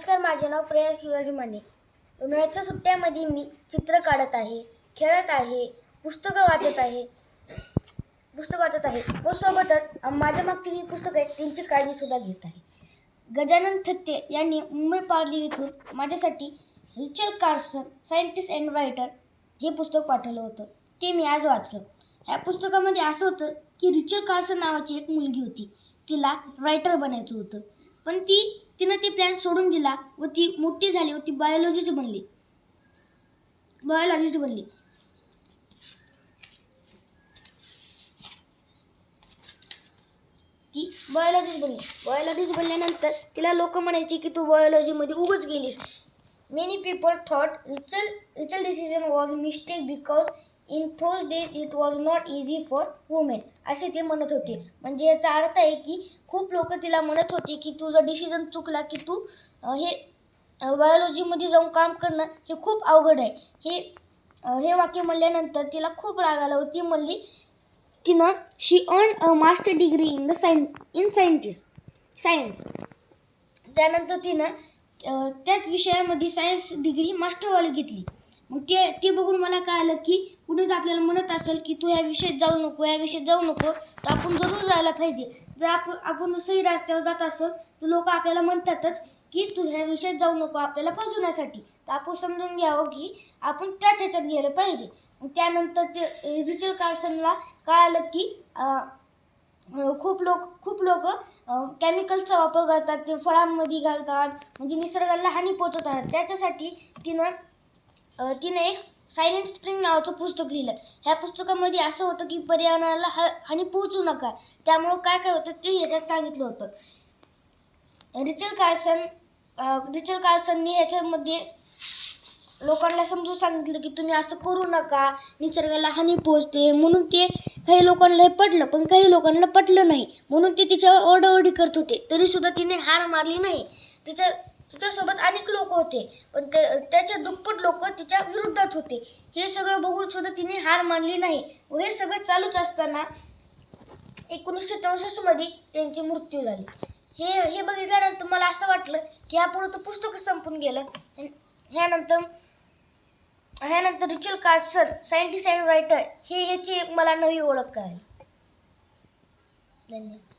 नमस्कार माझे नाव प्रिया शिवाजी माने. उन्हाळ्याच्या सुट्ट्यामध्ये मी चित्र काढत आहे खेळत आहे पुस्तकं वाचत आहे पुस्तक वाचत आहे. व सोबतच माझ्या मागची जी पुस्तकं आहेत त्यांची काळजीसुद्धा घेत आहे. गजानन थत्ते यांनी मुंबई पार्ली येथून माझ्यासाठी Rachel Carson scientist and writer हे पुस्तक पाठवलं होतं. ते मी आज वाचलं. ह्या पुस्तकामध्ये असं होतं की रिचल कार्सन नावाची एक मुलगी होती. तिला रायटर बनायचं होतं. पण ती तिनं ती प्लॅन सोडून दिला व ती मोठी झाली व ती बायोलॉजिस्ट बनली. बायोलॉजिस्ट बनली. ती बायोलॉजिस्ट बनली. बायोलॉजिस्ट बनल्यानंतर तिला लोक म्हणायचे की तू बायोलॉजीमध्ये उगच गेलीस. Many people thought Rachel Rachel decision was mistake because in those days it was not easy for women असे ते म्हणत होते. म्हणजे याचा अर्थ आहे की खूप लोक तिला म्हणत होते की तुझा डिसिजन चुकला की तू हे बायोलॉजीमध्ये जाऊन काम करणं हे खूप अवघड आहे. हे हे वाक्य म्हणल्यानंतर तिला खूप राग आला होती म्हणली तिनं she earn a master degree in the science in scientist science त्यानंतर तिनं त्याच विषयामध्ये सायन्स डिग्री मास्टरवाली घेतली. मग ते ते बघून मला कळालं की कुणीच आपल्याला म्हणत असेल की तू ह्या विषयात जाऊ नको या विषयात जाऊ नको तर आपण जरूर जायला पाहिजे. जर आपण आपण सही रस्त्यावर जात असो तर लोक आपल्याला म्हणतातच की तू ह्या विषयात जाऊ नको आपल्याला फसवण्यासाठी तर आपण समजून घ्यावं की आपण त्याच ह्याच्यात गेलं पाहिजे. त्यानंतर ते रिचल कार्सनला कळालं की खूप लोक खूप लोक केमिकलचा वापर करतात ते फळांमध्ये घालतात म्हणजे निसर्गाला हानी पोचवतात त्याच्यासाठी तिनं तिनं एक सायलेंट स्प्रिंग नावाचं पुस्तक लिहिलं. ह्या पुस्तकामध्ये असं होतं की पर्यावरणाला ह हानी पोहोचू नका. त्यामुळं काय काय होतं ते ह्याच्यात सांगितलं होतं. रिचल कार्सन रिचल कार्सननी ह्याच्यामध्ये लोकांना समजून सांगितलं की तुम्ही असं करू नका निसर्गाला हानी पोचते म्हणून ते काही लोकांना हे पटलं पण काही लोकांना पटलं नाही. म्हणून ते तिच्यावर ओरडाओरडी करत होते. तरीसुद्धा तिने हार मारली नाही. तिच्या तिच्यासोबत अनेक लोक होते. पण ते त्याच्या दुप्पट लोक तिच्या विरुद्धात होते. हे सगळं बघून सुद्धा तिने हार मानली नाही. व हे सगळं चालूच असताना एकोणीसशे चौसष्टमध्ये त्यांची मृत्यू झाली. हे हे बघितल्यानंतर मला असं वाटलं की ह्यापुढं तर पुस्तक संपून गेलं. ह्यानंतर ह्यानंतर Rachel Carson scientist and writer हे ह्याची एक मला नवी ओळख कळाली. धन्यवाद.